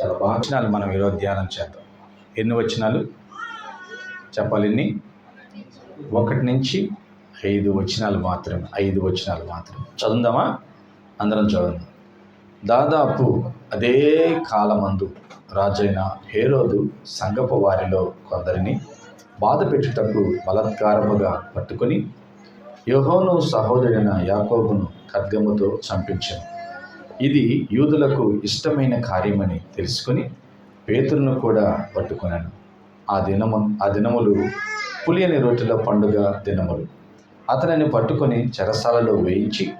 చాలా బాగా వచనాలు మనం ఈరోజు ధ్యానం చేద్దాం. ఎన్ని వచనాలు చెప్పాలి ఎన్ని? ఒకటి నుంచి ఐదు వచనాలు మాత్రమే. ఐదు వచనాలు మాత్రమే. చదువుదామా? అందరం చదువుదాం. దాదాపు అదే కాలమందు రాజైన హేరోదు సంగపు వారిలో కొందరిని బాధ పెట్టుటకు బలత్కారముగా పట్టుకొని యోహోను సహోదరుడైన యాకోబును ఖడ్గముతో చంపించాను. ఇది యూదులకు ఇష్టమైన కార్యమని తెలుసుకుని పేతురును కూడా పట్టుకున్నాను ఆ దినము ఆ దినములు పులియని రొట్టెల పండుగ దినములు. అతనిని పట్టుకొని చెరసాలలో వేయించి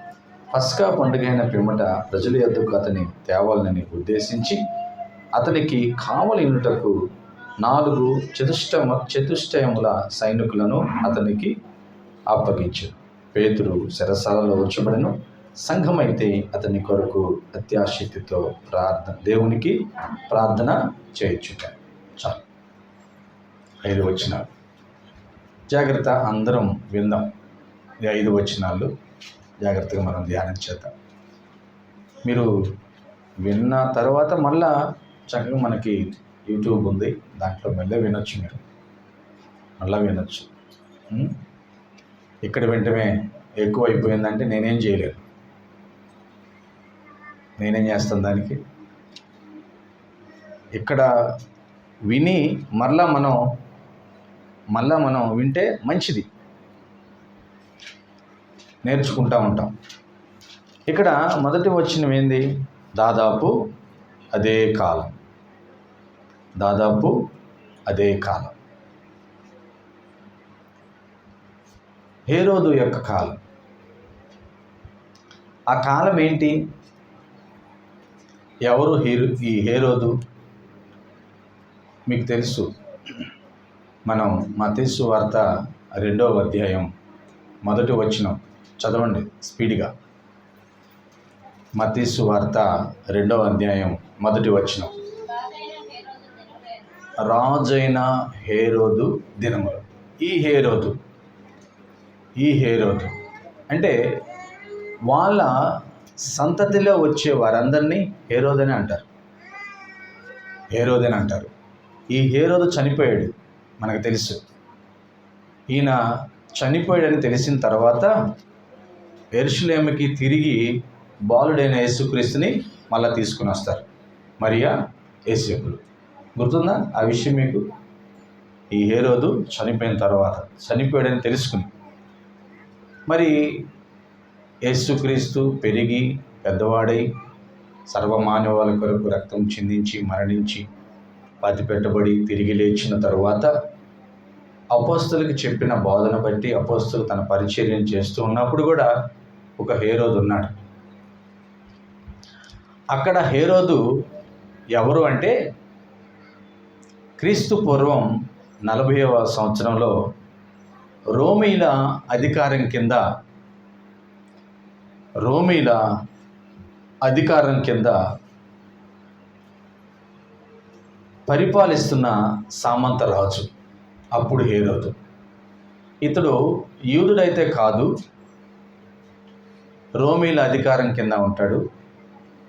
పస్కా పండుగైన పిమ్మట ప్రజల యొద్దకు అతని తేవాలని ఉద్దేశించి అతనికి కావలినుటకు నాలుగు చతుష్టమ చతుష్టయముల సైనికులను అతనికి అప్పగించు పేతురు శరసాలలో సంఘం అయితే అతని కొరకు అత్యాశక్తితో ప్రార్థన దేవునికి ప్రార్థన చేయొచ్చుట చాలు ఐదు వచనాలు. జాగ్రత్త అందరం విందాం. ఈ ఐదు వచనాలు జాగ్రత్తగా మనం ధ్యానం చేద్దాం మీరు విన్న తర్వాత మళ్ళా చక్కగా మనకి యూట్యూబ్ ఉంది. దాంట్లో మళ్ళీ వినొచ్చు మీరు. మళ్ళీ వినొచ్చు. ఇక్కడ వెంటనే ఎక్కువ అయిపోయిందంటే నేనేం చేయలేను. నేనేం చేస్తాను దానికి? ఇక్కడ విని మరలా మనం మళ్ళా మనం వింటే మంచిది. నేర్చుకుంటూ ఉంటాం. ఇక్కడ మొదటి వచ్చినవి ఏంది? దాదాపు అదే కాలం. దాదాపు అదే కాలం. హేరోదు యొక్క కాలం. ఆ కాలం ఏంటి? ఎవరు హీరో ఈ హేరోదు? మీకు తెలుసు. మనం మతేసు వార్త రెండవ అధ్యాయం మొదటి వచ్చిన చదవండి స్పీడ్గా. మతీసు వార్త రెండవ అధ్యాయం మొదటి వచ్చిన రాజైన హేరోదు దినములు. ఈ హేరోదు ఈ హేరోదు. అంటే వాళ్ళ సంతతిలో వచ్చే వారందరినీ హేరోదని అంటారు. హేరోదని అంటారు. ఈ హేరోదు చనిపోయాడు మనకు తెలుసు. ఈయన చనిపోయాడని తెలిసిన తర్వాత ఎరుషులేమికి తిరిగి బాలుడైన యేసుక్రీస్తుని మళ్ళీ తీసుకుని వస్తారు. మరియా యేసుకులు గుర్తుందా ఆ విషయం మీకు? ఈ హేరోదు చనిపోయిన తర్వాత చనిపోయాడని తెలుసుకుని. మరి యేసుక్రీస్తు పెరిగి పెద్దవాడై సర్వమానవాల కొరకు రక్తం చిందించి మరణించి పాతి పెట్టబడి తిరిగి లేచిన తరువాత అపోస్తులకు చెప్పిన బోధన బట్టి అపోస్తులు తన పరిచర్యం చేస్తూ ఉన్నప్పుడు కూడా ఒక హేరోదు ఉన్నాడు. అక్కడ హేరోదు ఎవరు అంటే క్రీస్తు పూర్వం నలభైవ సంవత్సరంలో రోమీల అధికారం కింద రోమీల అధికారం కింద పరిపాలిస్తున్న సామంత రాజు అప్పుడు హేరోదు. ఇతడు యూదుడైతే కాదు రోమీల అధికారం కింద ఉంటాడు.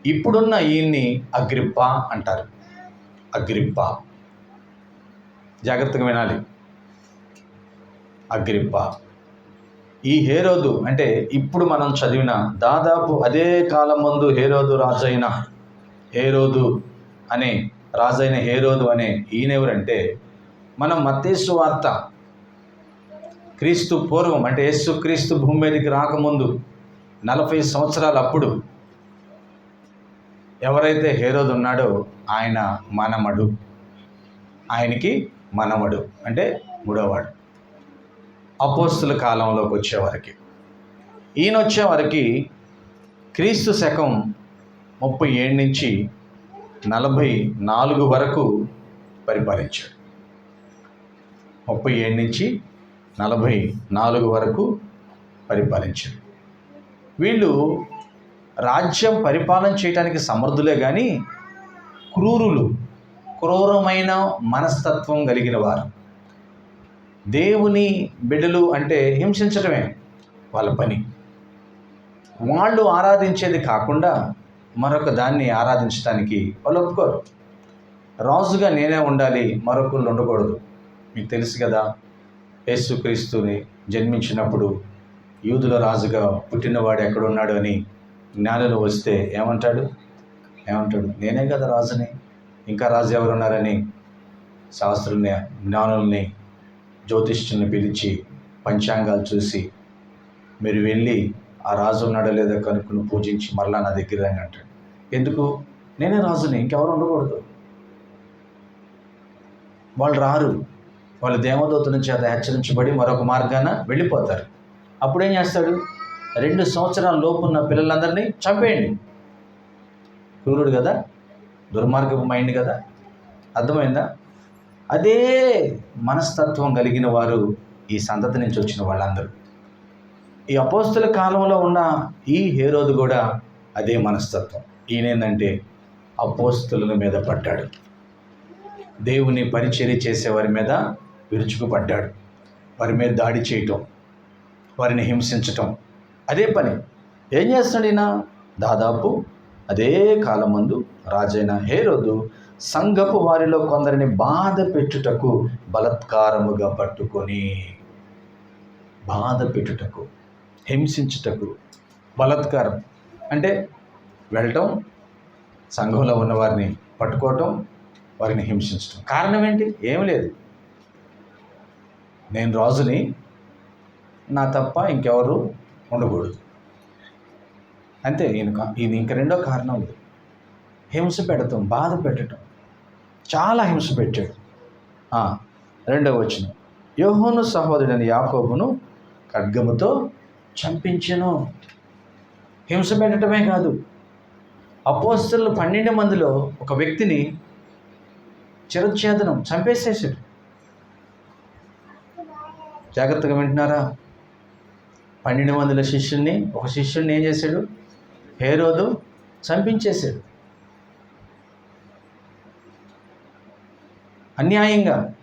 ఇప్పుడున్న ఈయన్ని అగ్రిప్ప అంటారు. అగ్రిప్ప. జాగ్రత్తగా వినాలి. అగ్రిప్ప. ఈ హేరోదు అంటే ఇప్పుడు మనం చదివిన దాదాపు అదే కాలం ముందు హేరోదు రాజైన హేరోదు అనే రాజైన హేరోదు అనే ఈయనెవరంటే మనం మత్తేసు వార్త క్రీస్తు పూర్వం అంటే యేసు క్రీస్తు భూమి మీదకి రాకముందు నలభై సంవత్సరాలు అప్పుడు ఎవరైతే హేరోదు ఉన్నాడో ఆయన మనమడు. ఆయనకి మనమడు అంటే మూడోవాడు. అపోస్తుల కాలంలోకి వచ్చేవారికి. ఈయన వచ్చేవారికి క్రీస్తు శకం ముప్పై ఏడు నుంచి నలభై నాలుగు వరకు పరిపాలించాడు. ముప్పై ఏడు నుంచి నలభై నాలుగు వరకు పరిపాలించాడు. వీళ్ళు రాజ్యం పరిపాలన చేయడానికి సమర్థులే కానీ క్రూరులు క్రూరమైన మనస్తత్వం కలిగిన వారు. దేవుని బిడ్డలు అంటే హింసించడమే వాళ్ళ పని. వాళ్ళు ఆరాధించేది కాకుండా మరొక దాన్ని ఆరాధించడానికి వాళ్ళు ఒప్పుకోరు. రాజుగా నేనే ఉండాలి మరొకళ్ళు ఉండకూడదు. మీకు తెలుసు కదా యేసుక్రీస్తుని జన్మించినప్పుడు యూదుల రాజుగా పుట్టినవాడు ఎక్కడున్నాడు అని జ్ఞానులు వస్తే ఏమంటాడు? ఏమంటాడు? నేనే కదా రాజుని ఇంకా రాజు ఎవరున్నారని శాస్త్రుల్ని జ్ఞానుల్ని జ్యోతిష్యుల్ని పిలిచి పంచాంగాలు చూసి మీరు వెళ్ళి ఆ రాజు ఉన్నాడో లేదో కనుక్కుని పూజించి మరలా నా దగ్గర రండి అంటాడు. ఎందుకు? నేనే రాజుని ఇంకెవరు ఉండకూడదు. వాళ్ళు రారు. వాళ్ళు దేవదూత నుంచి అది హెచ్చరించబడి మరొక మార్గాన వెళ్ళిపోతారు. అప్పుడేం చేస్తాడు? రెండు సంవత్సరాల లోపు ఉన్న పిల్లలందరినీ చంపేయండి. క్రూరుడు కదా? దుర్మార్గపు మైండ్ కదా? అర్థమైందా? అదే మనస్తత్వం కలిగిన వారు ఈ సంతతి నుంచి వచ్చిన వాళ్ళందరూ. ఈ అపోస్తుల కాలంలో ఉన్న ఈ హేరోదు కూడా అదే మనస్తత్వం. ఈయనేందంటే అపోస్తుల మీద పడ్డాడు. దేవుని పరిచర్య చేసే వారి మీద విరుచుకుపడ్డాడు. వారి మీద దాడి చేయటం వారిని హింసించటం అదే పని. ఏం చేస్తాడు ఈయన? దాదాపు అదే కాలం ముందు రాజైన హేరోదు సంఘపు వారిలో కొందరిని బాధ పెట్టుటకు బలత్కారముగా పట్టుకొని బాధ పెట్టుటకు హింసించుటకు బలత్కారం. అంటే వెళ్ళటం సంఘంలో ఉన్న వారిని పట్టుకోవటం వారిని హింసించటం. కారణం ఏంటి? ఏం లేదు. నేను రాజుని నా తప్ప ఇంకెవరు ఉండకూడదు. అంతే ఈయన కా- ఇది ఇంక రెండో కారణం లేదు హింస పెడతాం బాధ పెట్టడం చాలా హింస పెట్టాడు. రెండవ వచ్చిన యోహోను సహోదరుడైన యాకోబును ఖడ్గముతో చంపించను. హింస పెట్టడమే కాదు. అపోస్తులు పన్నెండు మందిలో ఒక వ్యక్తిని చిరచ్ఛేదనం చంపేసేసాడు. జాగ్రత్తగా వింటున్నారా? పన్నెండు మందిల శిష్యుల్ని ఒక శిష్యుల్ని ఏం చేశాడు? హేరోదు చంపించేశాడు. అన్యాయంగా.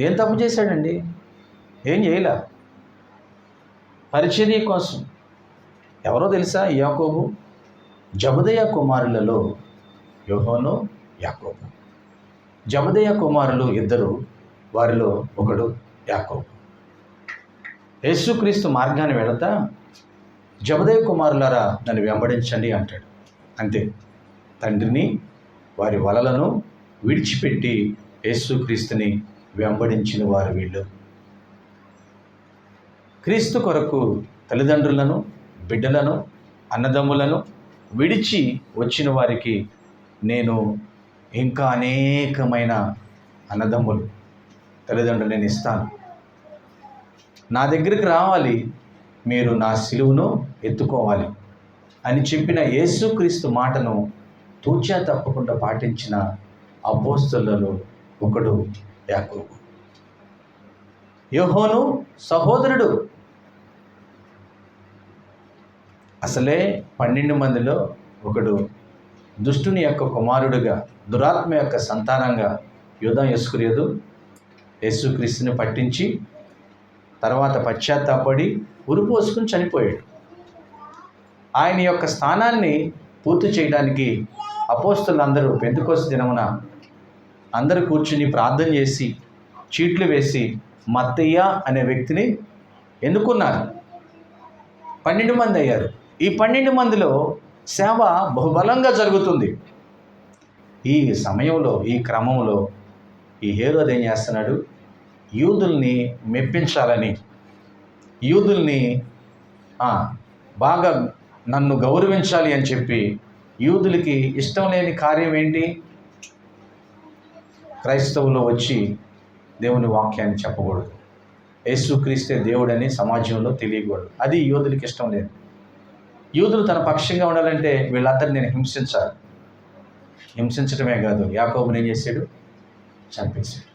ఏం తప్పు చేశాడండి? ఏం చేయలే? పరిచర్య కోసం. ఎవరో తెలుసా యాకోబు? జబదయ కుమారులలో యోహోను యాకోబు. జబదయ కుమారులు ఇద్దరు వారిలో ఒకడు యాకోబు. యేసుక్రీస్తు మార్గాన్ని వెళతా జబదయ కుమారులారా నన్ను వెంబడించండి అంటాడు. అంతే. తండ్రిని వారి వలలను విడిచిపెట్టి యేసుక్రీస్తుని వెంబడించిన వారు వీళ్ళు. క్రీస్తు కొరకు తల్లిదండ్రులను బిడ్డలను అన్నదమ్ములను విడిచి వచ్చిన వారికి నేను ఇంకా అనేకమైన అన్నదమ్ములు తల్లిదండ్రులు నేను ఇస్తాను. నా దగ్గరికి రావాలి మీరు నా సిలువును ఎత్తుకోవాలి అని చెప్పిన యేసుక్రీస్తు మాటను తూచా తప్పకుండా పాటించిన అపోస్తులలో ఒకడు యాకోబు. యోహోను సహోదరుడు. అసలే పన్నెండు మందిలో ఒకడు దుష్టుని యొక్క కుమారుడుగా దురాత్మ యొక్క సంతానంగా యుధం యస్కురియదు యేసుక్రీస్తుని పట్టించి తర్వాత పశ్చాత్తాపడి ఉరిపోసుకుని చనిపోయాడు. ఆయన యొక్క స్థానాన్ని పూర్తి చేయడానికి అపోస్తులందరూ పెంతుకోస దినమున అందరూ కూర్చుని ప్రార్థన చేసి చీట్లు వేసి మత్తయ్య అనే వ్యక్తిని ఎన్నుకున్నారు. పన్నెండు మంది అయ్యారు. ఈ పన్నెండు మందిలో సేవ బహుబలంగా జరుగుతుంది. ఈ సమయంలో ఈ క్రమంలో ఈ హేరోద్ ఏం చేస్తున్నాడు? యూదుల్ని మెప్పించాలని యూదుల్ని బాగా నన్ను గౌరవించాలి అని చెప్పి యూదులకి ఇష్టం లేని కార్యం ఏంటి? క్రైస్తవులు వచ్చి దేవుని వాక్యాన్ని చెప్పకూడదు. యేసుక్రీస్తే దేవుడని సమాజంలో తెలియకూడదు. అది యూదులకి ఇష్టం లేదు. యూదులు తన పక్షంగా ఉండాలంటే వీళ్ళందరినీ నేను హింసించాలి. హింసించడమే కాదు యాకోబుని ఏం చేశాడు? చంపేశాడు.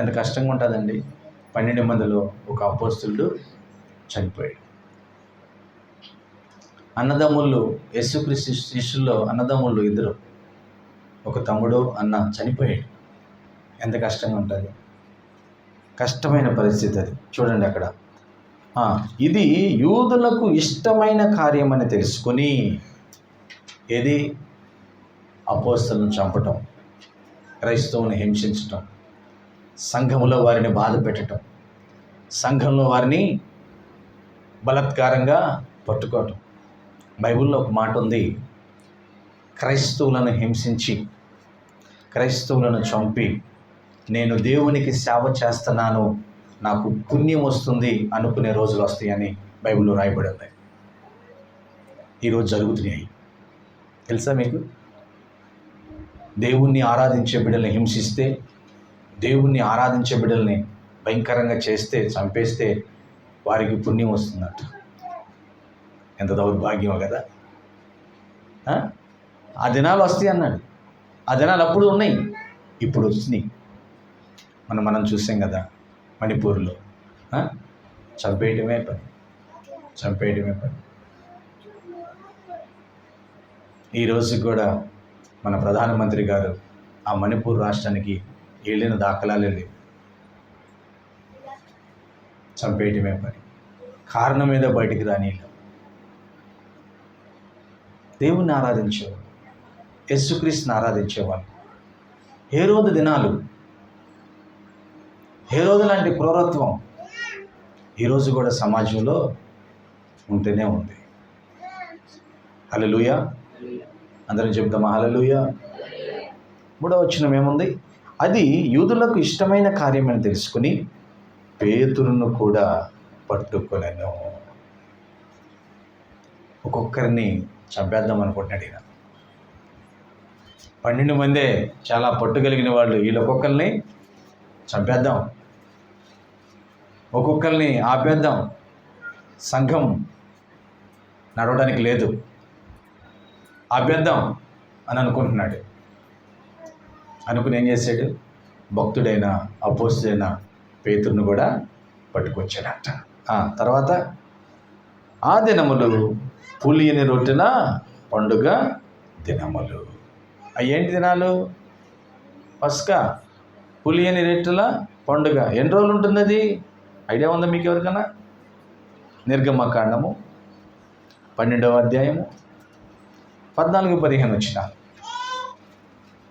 ఎంత కష్టంగా ఉంటుందండి. పన్నెండు మందిలో ఒక అపోస్తుడు చనిపోయాడు. అన్నదమ్ముళ్ళు యేసుక్రీస్తు శిష్యుల్లో అన్నదమ్ముళ్ళు ఇద్దరు. ఒక తమ్ముడు అన్న చనిపోయాడు. ఎంత కష్టంగా ఉంటుంది కష్టమైన పరిస్థితి అది చూడండి అక్కడ. ఇది యూదులకు ఇష్టమైన కార్యం అని తెలుసుకొని ఏది? అపోస్తలను చంపటం క్రైస్తవుని హింసించటం సంఘములో వారిని బాధ పెట్టడం సంఘంలో వారిని బలత్కారంగా పట్టుకోవటం. బైబిల్లో ఒక మాట ఉంది. క్రైస్తవులను హింసించి క్రైస్తవులను చంపి నేను దేవునికి సేవ చేస్తున్నాను నాకు పుణ్యం వస్తుంది అనుకునే రోజులు వస్తాయని బైబిల్లో రాయబడి ఉంది. ఈరోజు జరుగుతున్నాయి. తెలుసా మీకు? దేవుణ్ణి ఆరాధించే బిడ్డల్ని హింసిస్తే దేవుణ్ణి ఆరాధించే బిడ్డల్ని భయంకరంగా చేస్తే చంపేస్తే వారికి పుణ్యం వస్తుందట. ఎంత దౌర్భాగ్యమో కదా? ఆ? దినాలు వస్తాయి అన్నాడు. ఆ దినాలు అప్పుడు ఉన్నాయి ఇప్పుడు వచ్చినాయి. మనం మనం చూసాం కదా మణిపూర్లో. చంపేయటమే పని. చంపేయటమే పని. ఈరోజు కూడా మన ప్రధానమంత్రి గారు ఆ మణిపూర్ రాష్ట్రానికి వెళ్ళిన దాఖలాలే లేవు. చంపేయటమే పని. కారణం మీద బయటికి రానియలేదు దేవుణ్ణి ఆరాధించేవారు యేసుక్రీస్తుని ఆరాధించేవాళ్ళు ఏ రోజు దినాలు ఏ రోజు లాంటి క్రూరత్వం ఈరోజు కూడా సమాజంలో ఉంటూనే ఉంది. హల్లెలూయా. అందరం చెప్తామా హల్లెలూయా. మూడవ వచ్చిన ఏముంది? అది యూదులకు ఇష్టమైన కార్యమని తెలుసుకుని పేతురును కూడా పట్టుకొనను. ఒక్కొక్కరిని చంపేద్దాం అనుకుంటున్నాడు ఈయన. పన్నెండు మందే చాలా పట్టు కలిగిన వాళ్ళు వీళ్ళ ఒక్కొక్కరిని చంపేద్దాం. ఒక్కొక్కరిని ఆపేద్దాం. సంఘం నడవడానికి లేదు. ఆపేద్దాం అని అనుకుంటున్నాడు. అనుకుని ఏం చేశాడు? భక్తుడైన అపోస్తుడైన పేతుడిని కూడా పట్టుకొచ్చాడట. తర్వాత ఆ దినములు పులియని రొట్టెన పండుగ దినములు. అవి ఏంటి దినాలు? పస్కా పులియని రొట్టెల పండుగ. ఎన్ని రోజులు ఉంటుంది అది ఐడియా ఉందా మీకు ఎవరికైనా? నిర్గమకాండము పన్నెండవ అధ్యాయము పద్నాలుగు పదిహేను వచ్చిన.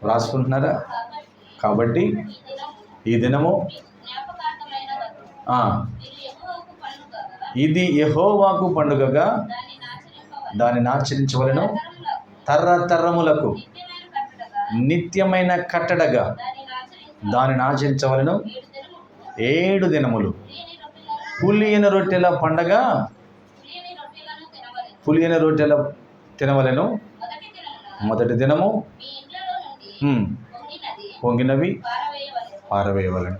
రాసుకుంటున్నారా? కాబట్టి ఈ దినము ఇది యహోవాకు పండుగగా దానిని ఆచరించవలను తరతరములకు నిత్యమైన కట్టడగా దానిని ఆచరించవలను ఏడు దినములు. పులియన రొట్టెల పండగ పులియన రొట్టెల తినవలను. మొదటి దినము. పొంగినవి పారవేయవలను.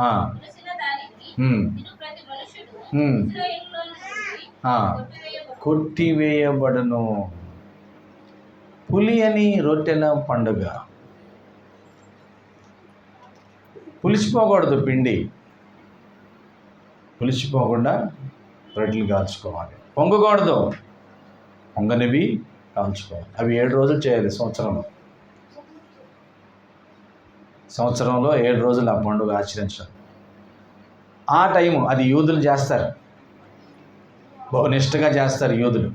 ఆ. కొట్టివేయబడను. పులి అని రొట్టెల పండుగ. పులిసిపోకూడదు పిండి. పులిసిపోకుండా రొట్టెలు కాల్చుకోవాలి. పొంగకూడదు. పొంగనివి కాల్చుకోవాలి. అవి ఏడు రోజులు చేయాలి సంవత్సరంలో. సంవత్సరంలో ఏడు రోజులు ఆ పండుగ ఆచరించాలి. ఆ టైము అది యూదులు చేస్తారు. బహునిష్టగా చేస్తారు యూదులు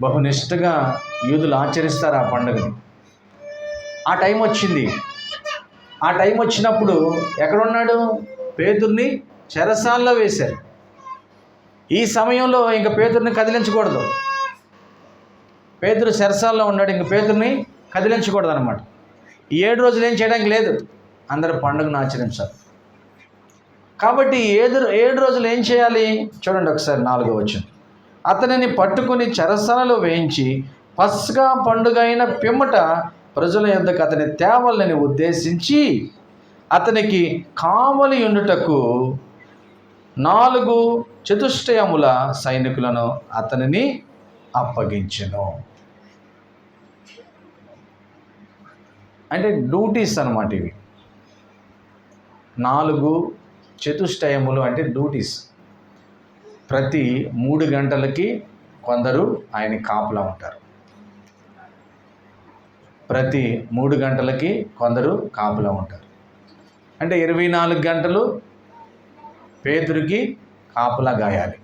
బహునిష్టగా యూదులు ఆచరిస్తారు ఆ పండుగని. ఆ టైం వచ్చింది. ఆ టైం వచ్చినప్పుడు ఎక్కడున్నాడు? పేతుర్ని చెరసాల్లో వేశారు. ఈ సమయంలో ఇంక పేతుర్ని కదిలించకూడదు. పేతురు చెరసాల్లో ఉన్నాడు ఇంక పేతుర్ని కదిలించకూడదు అనమాట ఈ ఏడు రోజులు ఏం చేయడానికి లేదు. అందరూ పండుగను ఆచరించాలి. కాబట్టి ఏడు ఏడు రోజులు ఏం చేయాలి? చూడండి ఒకసారి నాలుగో వచ్చిన అతనిని పట్టుకుని చెరసనలో వేయించి పస్గా పండుగ అయిన పిమ్మట ప్రజల ఎందుకు అతని తేవలని ఉద్దేశించి అతనికి కావలి ఉండుటకు నాలుగు చతుష్టయముల సైనికులను అతనిని అప్పగించను. అంటే డ్యూటీస్ అనమాట ఇవి. నాలుగు చతుష్టయములు అంటే డ్యూటీస్ ప్రతి మూడు గంటలకి కొందరు ఆయన కాపులా ఉంటారు. ప్రతి మూడు గంటలకి కొందరు కాపులా ఉంటారు. అంటే ఇరవై నాలుగు గంటలు పేతురికి కాపులా గాయాలి.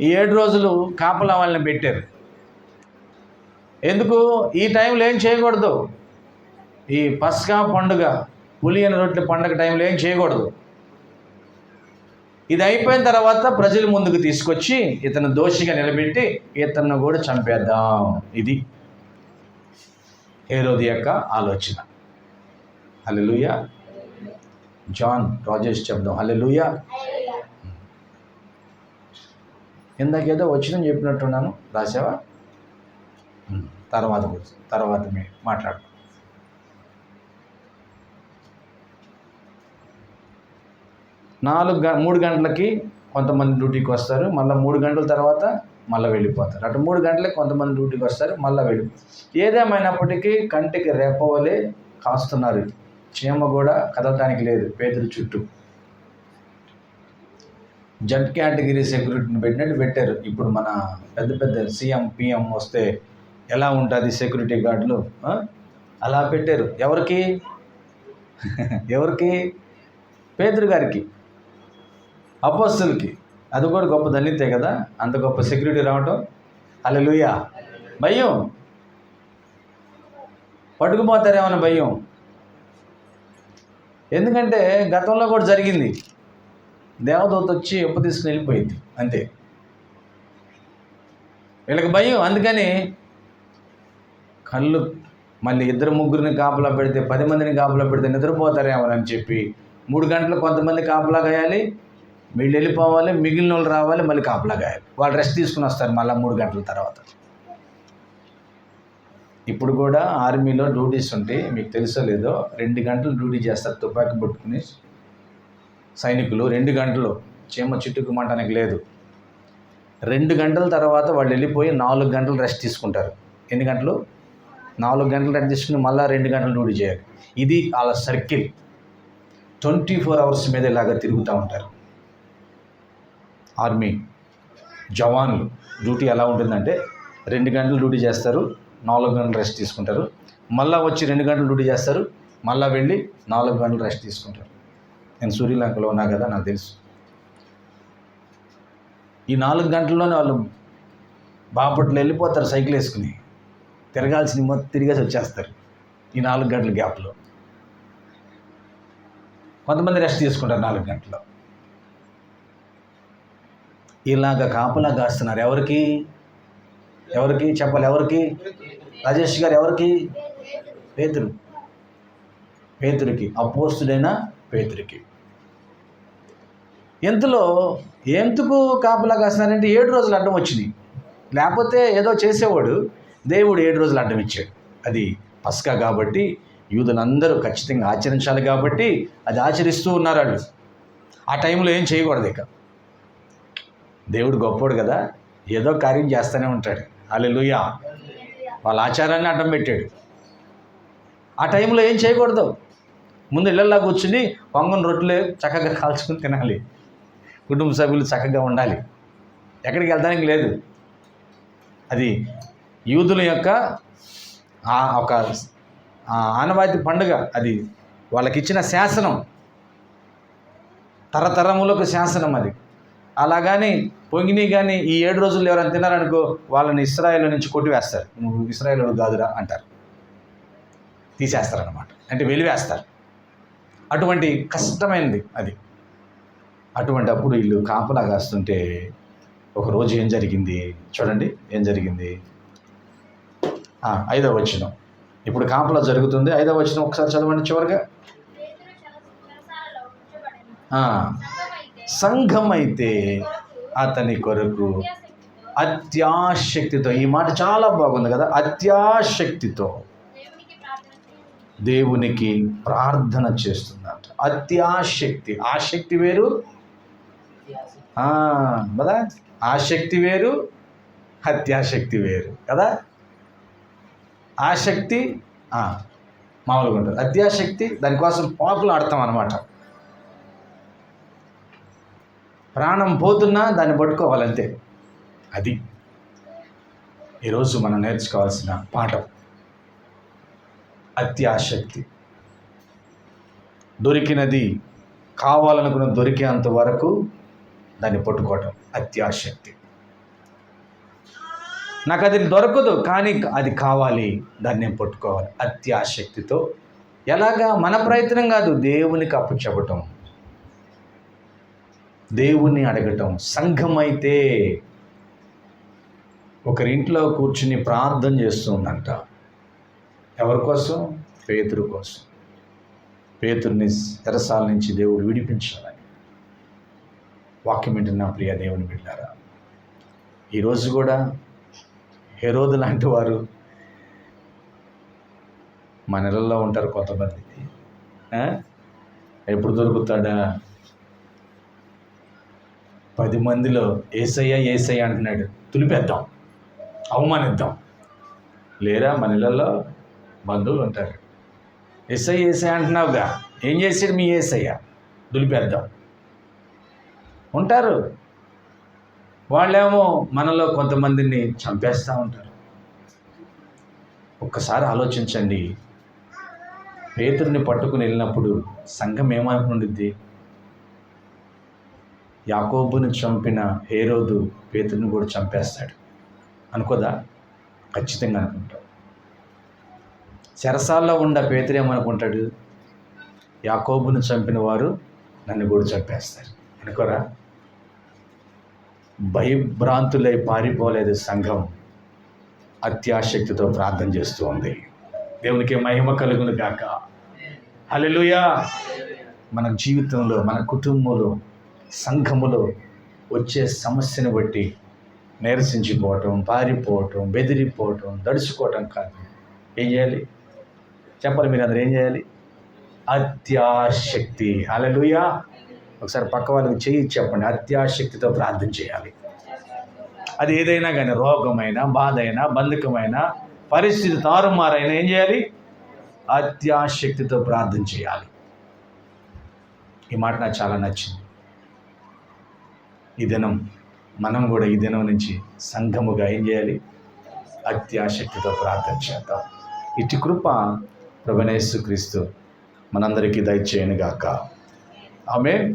ఈ ఏడు రోజులు కాపలా వాళ్ళని పెట్టారు. ఎందుకు? ఈ టైంలో ఏం చేయకూడదు? ఈ పస్కా పండుగ పులియన రొట్టెల పండగ టైంలో ఏం చేయకూడదు. ఇది అయిపోయిన తర్వాత ప్రజల ముందుకు తీసుకొచ్చి ఇతను దోషిగా నిలబెట్టి ఇతను కూడా చంపేద్దాం. ఇది హేరోది యొక్క ఆలోచన. హలెలుయ జాన్ రాజేష్ చెప్దాం. హలెలుయ ఇందాకేదో వచ్చిన చెప్పినట్టున్నాను. రాసావా? తర్వాత తర్వాత మీ మాట్లాడు నాలుగు గ మూడు గంటలకి కొంతమంది డ్యూటీకి వస్తారు. మళ్ళీ మూడు గంటల తర్వాత మళ్ళీ వెళ్ళిపోతారు. అటు మూడు గంటలకి కొంతమంది డ్యూటీకి వస్తారు మళ్ళీ వెళ్ళి ఏదేమైనప్పటికీ కంటికి రేపవలే కాస్తున్నారు. చీమ కూడా కదలటానికి లేదు పేదల చుట్టూ. జడ్ కేటగిరీ సెక్యూరిటీని పెట్టినట్టు పెట్టారు. ఇప్పుడు మన పెద్ద పెద్ద సీఎం పిఎం వస్తే ఎలా ఉంటుంది సెక్యూరిటీ గార్డులు? అలా పెట్టారు. ఎవరికి? ఎవరికి? పేదరు గారికి. అపోస్తులకి. అది కూడా గొప్ప ధన్యతే కదా? అంత గొప్ప సెక్యూరిటీ రావటం? అలా లూయా భయం. పట్టుకుపోతారేమన్న భయం. ఎందుకంటే గతంలో కూడా జరిగింది. దేవదూత వచ్చి ఎప్పు తీసుకుని వెళ్ళిపోయింది. అంతే. వీళ్ళకి భయం. అందుకని కళ్ళు మళ్ళీ ఇద్దరు ముగ్గురిని కాపలా పెడితే పది మందిని కాపలా పెడితే నిద్రపోతారేమో అని చెప్పి మూడు గంటలు కొంతమంది కాపలా కాయాలి వీళ్ళు వెళ్ళిపోవాలి మిగిలిన వాళ్ళు రావాలి మళ్ళీ కాపలా గాయాలి. వాళ్ళు రెస్ట్ తీసుకుని వస్తారు మళ్ళీ మూడు గంటల తర్వాత. ఇప్పుడు కూడా ఆర్మీలో డ్యూటీస్ ఉంటాయి మీకు తెలుసో లేదో రెండు గంటలు డ్యూటీ చేస్తారు తుపాకీ పట్టుకుని సైనికులు. రెండు గంటలు చీమ చిట్టుకుమంటానికి లేదు. రెండు గంటల తర్వాత వాళ్ళు వెళ్ళిపోయి నాలుగు గంటలు రెస్ట్ తీసుకుంటారు. ఎన్ని గంటలు? నాలుగు గంటలు రెస్ట్ తీసుకుని మళ్ళీ రెండు గంటలు డ్యూటీ చేయాలి. ఇది వాళ్ళ సర్కిల్. ట్వంటీ ఫోర్ అవర్స్ మీద ఇలాగ తిరుగుతూ ఉంటారు. ఆర్మీ జవాన్లు డ్యూటీ ఎలా ఉంటుందంటే రెండు గంటలు డ్యూటీ చేస్తారు నాలుగు గంటలు రెస్ట్ తీసుకుంటారు. మళ్ళీ వచ్చి రెండు గంటలు డ్యూటీ చేస్తారు మళ్ళీ వెళ్ళి నాలుగు గంటలు రెస్ట్ తీసుకుంటారు. నేను సూర్యలంకలో ఉన్నా కదా నాకు తెలుసు. ఈ నాలుగు గంటల్లోనే వాళ్ళు బాపట్ల వెళ్ళిపోతారు సైకిల్ వేసుకుని. తిరగాల్సిన మొత్తం తిరిగేసి వచ్చేస్తారు ఈ నాలుగు గంటల గ్యాప్లో. కొంతమంది రెస్ట్ తీసుకుంటారు నాలుగు గంటలు ఇలాగ కాపలా కాస్తున్నారు ఎవరికి? ఎవరికి? చెప్పాలి ఎవరికి? రాజేష్ గారు ఎవరికి? పేతురు. పేతురికి. అపోస్తుడైన పేతురికి. ఎంతలో ఎందుకు కాపలా కాస్తున్నారంటే ఏడు రోజులు అడ్డం వచ్చినాయి లేకపోతే ఏదో చేసేవాడు. దేవుడు ఏడు రోజులు అడ్డం ఇచ్చాడు. అది పస్కా కాబట్టి యూదులందరూ ఖచ్చితంగా ఆచరించాలి కాబట్టి అది ఆచరిస్తూ ఉన్నారు వాళ్ళు. ఆ టైంలో ఏం చేయకూడదు ఇక. దేవుడు గొప్పోడు కదా ఏదో కార్యం చేస్తూనే ఉంటాడు. అల్లెలుయా వాళ్ళ ఆచారాన్ని అడ్డం పెట్టాడు. ఆ టైంలో ఏం చేయకూడదు. ముందు ఇళ్ళల్లో కూర్చుని పొంగన్ రొట్టెలు చక్కగా కాల్చుకుని తినాలి. కుటుంబ సభ్యులు చక్కగా ఉండాలి. ఎక్కడికి వెళ్తానికి లేదు. అది యూదుల యొక్క ఆ ఒక ఆనవాయితీ పండుగ అది. వాళ్ళకిచ్చిన శాసనం. తరతరములకు శాసనం అది. అలాగని పొంగిని కానీ ఈ ఏడు రోజులు ఎవరైనా తిన్నారనుకో వాళ్ళని ఇస్రాయేల్ నుంచి కొట్టివేస్తారు. నువ్వు ఇస్రాయేల్ కాదురా అంటారు. తీసేస్తారనమాట అంటే వెలివేస్తారు. అటువంటి కష్టమైనది అది. అటువంటి అప్పుడు వీళ్ళు కాపలా కాస్తుంటే ఒక రోజు ఏం జరిగింది? చూడండి ఏం జరిగింది? ఐదవ వచనం. ఇప్పుడు కాపలా జరుగుతుంది. ఐదవ వచనం ఒకసారి చదవండి చివరిగా. సంఘం అయితే అతని కొరకు అత్యాశక్తితో ఈ మాట చాలా బాగుంది కదా అత్యాశక్తితో దేవునికి ప్రార్థన చేస్తుందంట. అత్యాశక్తి ఆసక్తి వేరు? కదా? ఆసక్తి వేరు? అత్యాశక్తి వేరు కదా? ఆసక్తి మామూలుగా ఉంటుంది. అత్యాశక్తి దానికోసం పాకులు ఆడతాం అనమాట ప్రాణం పోతున్నా దాన్ని పట్టుకోవాలంతే. అది. ఈరోజు మనం నేర్చుకోవాల్సిన పాఠం. అత్యాశక్తి దొరికినది కావాలనుకున్న దొరికేంత వరకు దాన్ని పట్టుకోవటం అత్యాశక్తి నాకు అది దొరకదు కానీ అది కావాలి దాన్ని నేను పట్టుకోవాలి అత్యాశక్తితో ఎలాగా? మన ప్రయత్నం కాదు దేవునికి అప్పు చెప్పటం దేవుణ్ణి అడగటం. సంఘమైతే ఒకరింట్లో కూర్చుని ప్రార్థన చేస్తుందంట. ఎవరి కోసం? పేతురు కోసం. పేతుర్ని ఎరసాల నుంచి దేవుడు విడిపించాలని. వాక్యం వింటున్న ప్రియ దేవుని బిడ్డారా ఈరోజు కూడా హెరోదు లాంటి వారు మన నెలల్లో ఉంటారు కొంతమంది. ఎప్పుడు దొరుకుతాడా? పది మందిలో ఏసయ్య ఏసయ్య అంటున్నాడు. తులిపేద్దాం. అవమానిద్దాం. లేరా మన ఇళ్ళల్లో? బంధువులు ఉంటారు. ఎస్ఐ ఏసై అంటున్నావుగా. ఏం చేశాడు మీ ఏసయ్య? దులిపేద్దాం. ఉంటారు. వాళ్ళేమో మనలో కొంతమందిని చంపేస్తూ ఉంటారు. ఒక్కసారి ఆలోచించండి. పేతుడిని పట్టుకుని వెళ్ళినప్పుడు సంఘం ఏమనుకుంటుంది? యాకోబుని చంపిన హేరోదు పేతుని కూడా చంపేస్తాడు. అనుకోదా? ఖచ్చితంగా అనుకుంటాం. చెరసాల్లో ఉన్న పేతురేమనుకుంటాడు యాకోబును యాకోబుని చంపిన వారు నన్ను కూడా చంపేస్తారు. అనుకోరా? భయభ్రాంతులై పారిపోలేదు సంఘం. అత్యాశక్తితో ప్రార్థన చేస్తూ ఉంది. దేవునికి మహిమ కలుగును గాక. హల్లెలూయా. మన జీవితంలో మన కుటుంబంలో సంఘములో వచ్చే సమస్యను బట్టి నీరసించిపోవటం పారిపోవటం బెదిరిపోవటం దడుచుకోవటం కాదు. ఏం చేయాలి? చెప్పాలి మీరు అందరూ ఏం చేయాలి? అత్యాశక్తి. అలలుయా ఒకసారి పక్క వాళ్ళకి చేయి చెప్పండి. అత్యాశక్తితో ప్రార్థన చేయాలి. అది ఏదైనా కానీ రోగమైనా బాధ అయినా బంధకమైన పరిస్థితి తారుమారైనా ఏం చేయాలి? అత్యాశక్తితో ప్రార్థన చేయాలి. ఈ మాట నాకు చాలా నచ్చింది. ఈ దినం మనం కూడా ఈ దినం నుంచి సంఘముగా ఏం చేయాలి? అత్యాశక్తితో ప్రార్థన చేద్దాం. ఇటు కృప ప్రభనేసు క్రీస్తు మనందరికీ దయచేయనుగాక. ఆమె